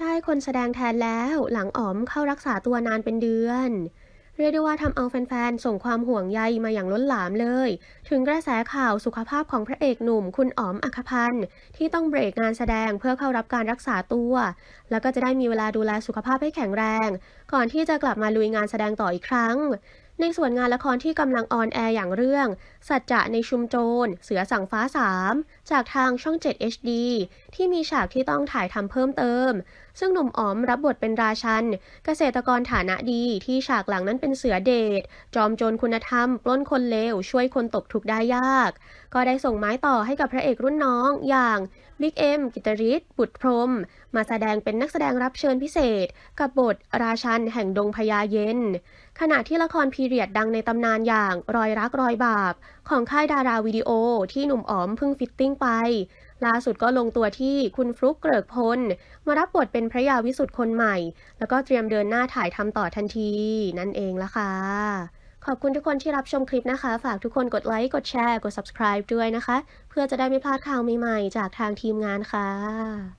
ได้คนแสดงแทนแล้วหลังอ๋อมเข้ารักษาตัวนานเป็นเดือน เรียกได้ว่าทำเอาแฟนๆ ส่งความห่วงใยมาอย่างล้นหลามเลย ถึงกระแสข่าวสุขภาพของพระเอกหนุ่มคุณอ๋อมอัคพันธ์ที่ต้องเบรกงานแสดงเพื่อเข้ารับการรักษาตัว แล้วก็จะได้มีเวลาดูแลสุขภาพให้แข็งแรง ก่อนที่จะกลับมาลุยงานแสดงต่ออีกครั้ง ในส่วนงานละครที่กำลังออนแอร์อย่างเรื่อง สัจจะในชุมโจร เสือสั่งฟ้า 3 จากทางช่อง 7 HD ที่มีฉากที่ต้องถ่ายทำเพิ่มเติม ซึ่งหนุ่มอ๋อมรับบทเป็นราชัน เกษตรกรฐานะดีที่ฉากหลังนั้นเป็นเสือเดช จอมโจรคุณธรรม ปล้นคนเลว ช่วยคนตกทุกข์ได้ยาก ก็ได้ส่งไม้ต่อให้กับพระเอกรุ่นน้องอย่างบิ๊กเอ็มกิตริศบุตรพรม มาแสดงเป็นนักแสดงรับเชิญพิเศษ กับบทราชันแห่งดงพญาเย็น ขณะที่ละครพีเรียดดังในตำนานอย่างรอยรักรอยบาป ของค่ายดาราวิดีโอที่หนุ่มอ๋อมเพิ่งฟิตติ้งไป ล่าสุดก็ลงตัวที่คุณฟลุกเกริกพล มารับบทเป็นพระยาวิสุทธ์คนใหม่ แล้วก็เตรียมเดินหน้าถ่ายทำต่อทันที นั่นเองละค่ะขอบคุณทุกคนที่รับชมคลิปนะคะ ฝากทุกคนกดไลค์ กดแชร์ กด subscribe ด้วยนะคะ เพื่อจะได้ไม่พลาดข่าวใหม่ๆ จากทางทีมงานค่ะ